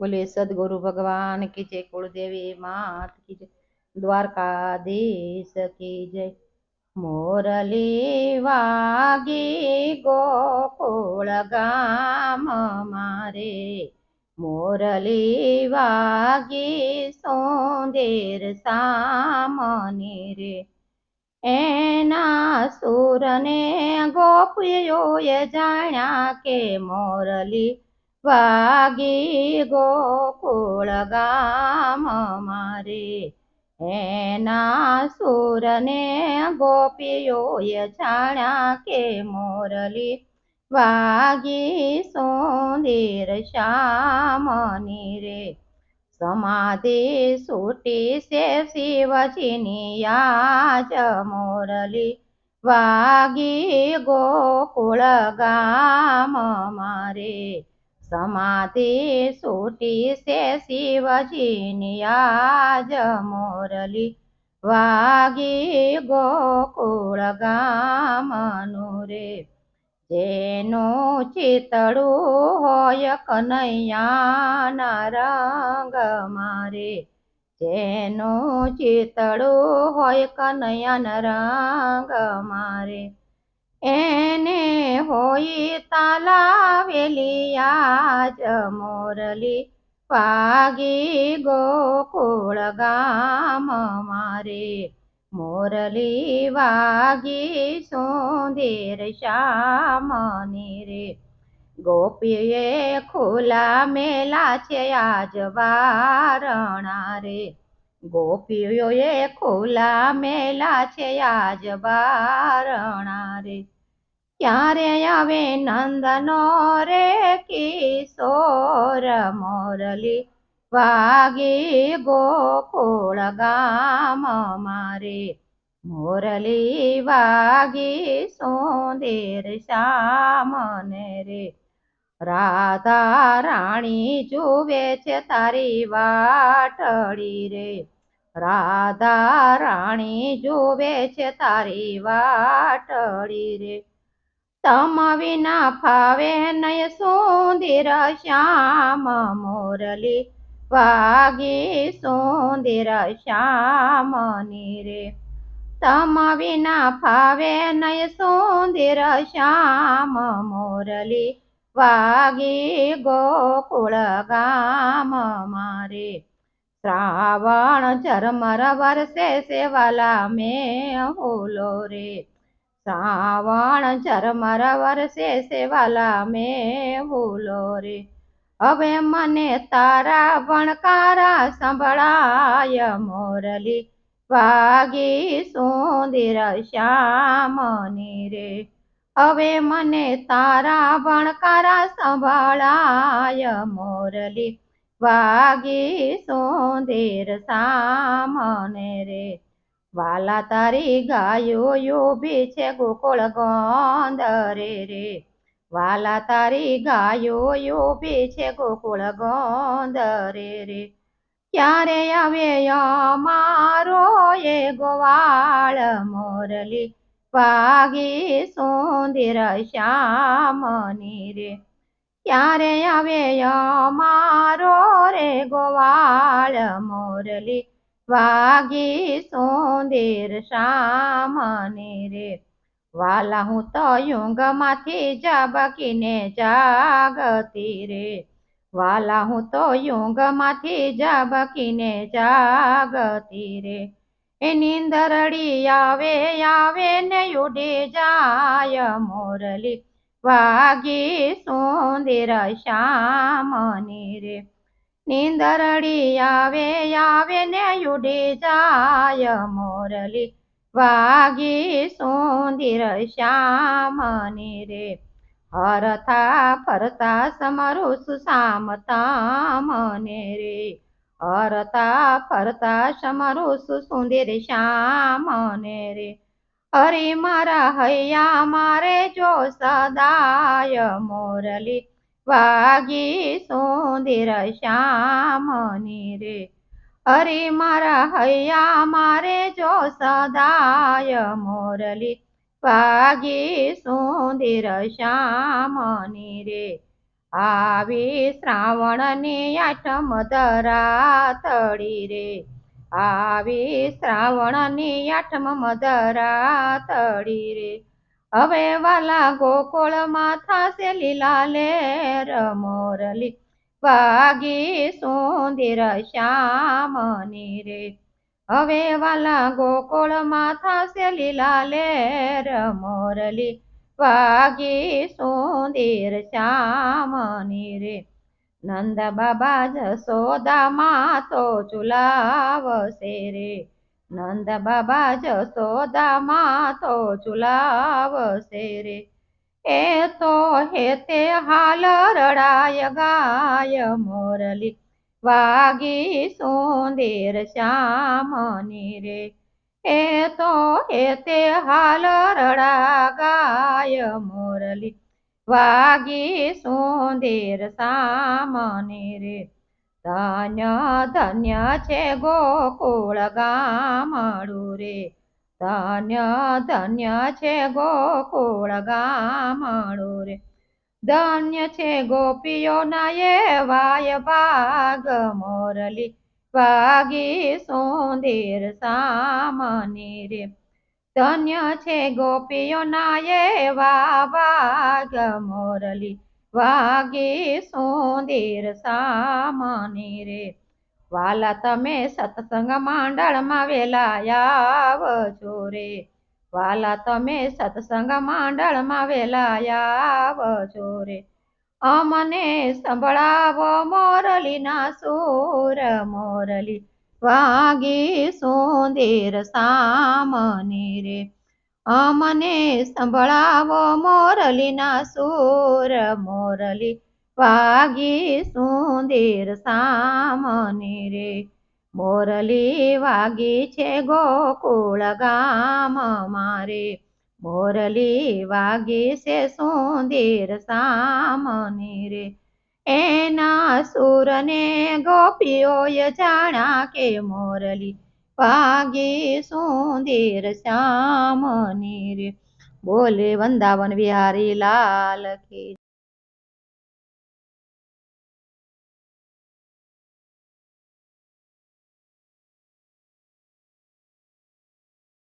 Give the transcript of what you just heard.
બોલે, સદગુરુ ભગવાન કી જય, કુળદેવી માત કી જય, દ્વારકાધીશ કી જય. મોરલી વાગી ગોકુળ ગામ મારે. મોરલી વાગી સોંદેર સામની રે. એના સુરને ગોપીઓએ જાણ્યા કે મોરલી વાગી ગોકુળ ગામ મારે. એના સુરને ગોપીઓએ જાણ્યા કે મોરલી વાગી સુંદર શ્યામની રે. સમાધિ સૂટી છે શિવજીની યાજ. મોરલી વાગી ગોકુળ ગામ મારે. સમાધિ સોટી છે શિવજીની આજ મોરલી વાગી ગોકુળ ગામનું રે જેનું ચિતડું હોય કનૈયાના રંગ મારે જેનું ચિતડું હોય કનૈયાના રંગ મારે એને હોય તાલાવેલી આજ મોરલી પાગી ગોકુળ ગામ મારે. મોરલી વાગી સુંદર શ્યામની રે. ગોપીએ ખુલા મેલા છે આજ વારણા રે. ગોપીઓએ ખુલા મેલા છે આજ વારણા રે. ક્યારે આવે નંદનો રે કિશોર મોરલી વાગી ગોકુળ ગામ મારે મોરલી વાગી સુંદર શ્યામને રે રાધા રાણી જુવે છે તારી વાટડી રે રાધા રાણી જુવે છે તારી વાટડી રે તમ વિના ફાવે નય સુંદર શ્યામ મોરલી વાગે સુંદર શ્યામ રે તમ વિના ફાવે નય સુંદર શ્યામ મોરલી વાગે ગોકુળ ગામ મારે શ્રાવણ ઝરમર વરસે સેવાલા મેં હોલો રે શ્રાવણ ઝરમર વરસે સેવાલા મેં ભૂલો રે. હવે મને તારા વણકારા સંભળાય મોરલી. વાગી સુંદર શ્યામની રે. હવે મને તારા વણકારા સંભળાય મોરલી. વાગી સુંદર સામને રે. વાલા તારી ગાયો યોભી છે ગોકુળ ગોંદરે રે. વાલા તારી ગાયો યોભી છે ગોકુળ ગોંદરે રે. ક્યારે આવે મારો એ ગોવાળ મોરલી વાગી સુંદર શ્યામની રે. ક્યારે આવે મારો રે ગોવાળ મોરલી વાગી સુંદર શામને રે. વાલા હું તો યુંગમાંથી જાબકીને જાગતી રે. વાલા હું તો યુંગમાંથી જાબકીને જાગતી રે. એ નીંદરડી આવે આવે ને ઉડી જાય મોરલી. વાગી સોંદેર શ્યામની રે. નીંદરડી આવે આવે ને ઉડી જાય મોરલી વાગી સુંદર શ્યામની રે હરતા ફરતા સમરું સુસામતા મને રે હરતા ફરતા સમરું સુંદર શ્યામને રે અરે મારા હૈયા મારે જો સદાય મોરલી વાગી સુંદર શ્યામની રે. અરે મારા હૈયા, મારે જો સદાય મોરલી. વાગી સુંદર શ્યામની રે. આવી શ્રાવણની આઠમ ધરા તળી રે. આવી શ્રાવણની આઠમ મધરા તળી રે. હવે વાલા ગોકુળમાં થાશે લીલા લેર મોરલી વાગી સુંદર શ્યામની રે. હવે વાલા ગોકુળમાં થાશે લીલા લેર મોરલી વાગી સુંદર શ્યામની રે. નંદ બાબા જસોદામાં તો ચુલાવશે રે. નંદ બાબા જશોદામાં તો ચુલાવશે રે. એ તો હેતે હાલ રડાય ગાય મોરલી. વાગી સુંદર શ્યામની રે. એ તો હેતે હાલ રડા ગાય મોરલી. વાગી સુંદર સામની રે. ધન્ય ધન્ય છે ગોકુળ ગામડું રે. ધન્ય ધન્ય છે ગોકુળ ગામડું રે. ધન્ય છે ગોપીઓના વાય ભાગ, મોરલી વાગી સુંદર સામની રે. ધન્ય છે ગોપીઓના એવા ભાગ, મોરલી વાગી સોંદેર સામાને રે. વાલા, તમે સત્સંગ માંડળમાં વેલાયાવ આવજો રે. વાલા, તમે સત્સંગ માંડળમાં વેલાયાવ આવજો રે. અમને સંભળાવો મોરલીના સુર મોરલી. વાગે સોંદેર સામની રે. અમને સંભળાવો મોરલીના સુર, મોરલી વાગી સુંદર સામની રે. મોરલી વાગી છે ગોકુળ ગામ મારે. મોરલી વાગી છે સુંદર સામની રે. એના સુરને ગોપીઓય જાણા કે મોરલી વાગી સુંદર શ્યામ રે બોલે વંદાવન વિહારી લાલ કી